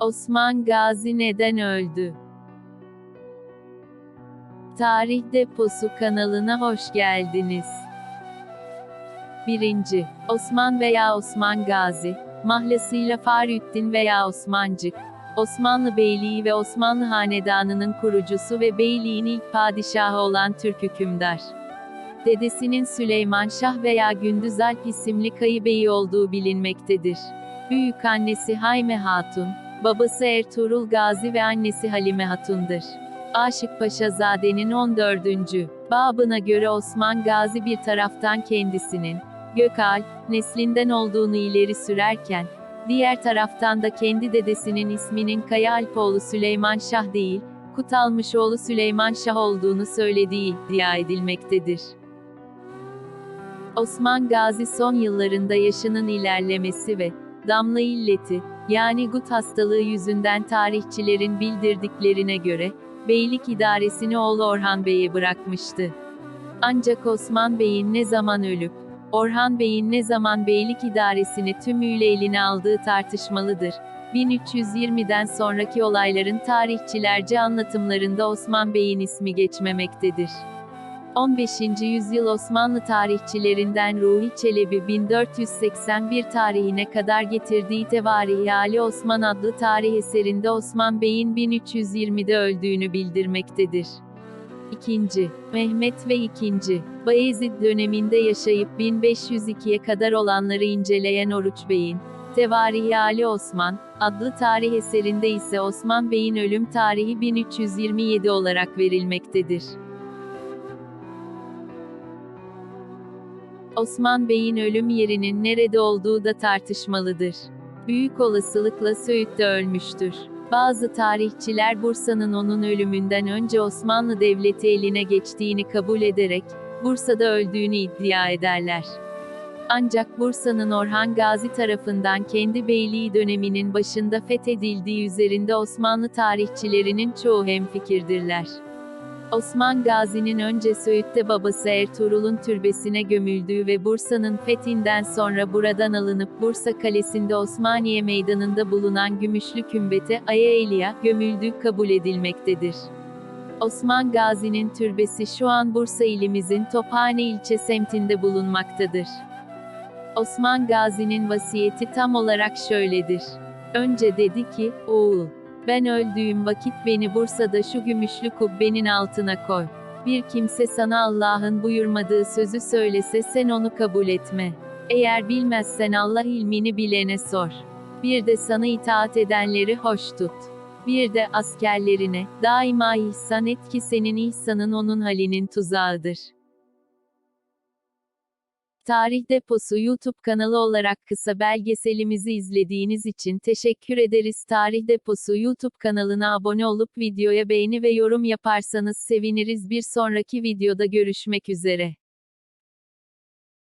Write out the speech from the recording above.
Osman Gazi neden öldü? Tarih Deposu kanalına hoş geldiniz. 1. Osman veya Osman Gazi, mahlasıyla Fahrettin veya Osmancık, Osmanlı Beyliği ve Osmanlı Hanedanı'nın kurucusu ve beyliğin ilk padişahı olan Türk hükümdar. Dedesinin Süleyman Şah veya Gündüz Alp isimli kayıbeyi olduğu bilinmektedir. Büyük annesi Hayme Hatun, babası Ertuğrul Gazi ve annesi Halime Hatun'dur. Aşık Paşazade'nin 14. babına göre Osman Gazi bir taraftan kendisinin, Gökalp, neslinden olduğunu ileri sürerken, diğer taraftan da kendi dedesinin isminin Kaya Alpoğlu Süleyman Şah değil, Kutalmışoğlu Süleyman Şah olduğunu söylediği iddia edilmektedir. Osman Gazi son yıllarında yaşının ilerlemesi ve damla illeti, yani gut hastalığı yüzünden tarihçilerin bildirdiklerine göre, beylik idaresini oğlu Orhan Bey'e bırakmıştı. Ancak Osman Bey'in ne zaman ölüp, Orhan Bey'in ne zaman beylik idaresini tümüyle eline aldığı tartışmalıdır. 1320'den sonraki olayların tarihçilerce anlatımlarında Osman Bey'in ismi geçmemektedir. 15. yüzyıl Osmanlı tarihçilerinden Ruhi Çelebi 1481 tarihine kadar getirdiği Tevarihi Ali Osman adlı tarih eserinde Osman Bey'in 1320'de öldüğünü bildirmektedir. 2. Mehmet ve 2. Bayezid döneminde yaşayıp 1502'ye kadar olanları inceleyen Oruç Bey'in, Tevarihi Ali Osman, adlı tarih eserinde ise Osman Bey'in ölüm tarihi 1327 olarak verilmektedir. Osman Bey'in ölüm yerinin nerede olduğu da tartışmalıdır. Büyük olasılıkla Söğüt'te ölmüştür. Bazı tarihçiler Bursa'nın onun ölümünden önce Osmanlı Devleti eline geçtiğini kabul ederek, Bursa'da öldüğünü iddia ederler. Ancak Bursa'nın Orhan Gazi tarafından kendi beyliği döneminin başında fethedildiği üzerinde Osmanlı tarihçilerinin çoğu hemfikirdirler. Osman Gazi'nin önce Söğüt'te babası Ertuğrul'un türbesine gömüldüğü ve Bursa'nın fethinden sonra buradan alınıp Bursa Kalesi'nde Osmaniye Meydanı'nda bulunan Gümüşlü Kümbete Aya Eliya gömüldüğü kabul edilmektedir. Osman Gazi'nin türbesi şu an Bursa ilimizin Tophane ilçe semtinde bulunmaktadır. Osman Gazi'nin vasiyeti tam olarak şöyledir. Önce dedi ki, oğul, ben öldüğüm vakit beni Bursa'da şu gümüşlü kubbenin altına koy. Bir kimse sana Allah'ın buyurmadığı sözü söylese sen onu kabul etme. Eğer bilmezsen Allah ilmini bilene sor. Bir de sana itaat edenleri hoş tut. Bir de askerlerine, daima ihsan et ki senin ihsanın onun halinin tuzağıdır. Tarih Deposu YouTube kanalı olarak kısa belgeselimizi izlediğiniz için teşekkür ederiz. Tarih Deposu YouTube kanalına abone olup videoya beğeni ve yorum yaparsanız seviniriz. Bir sonraki videoda görüşmek üzere.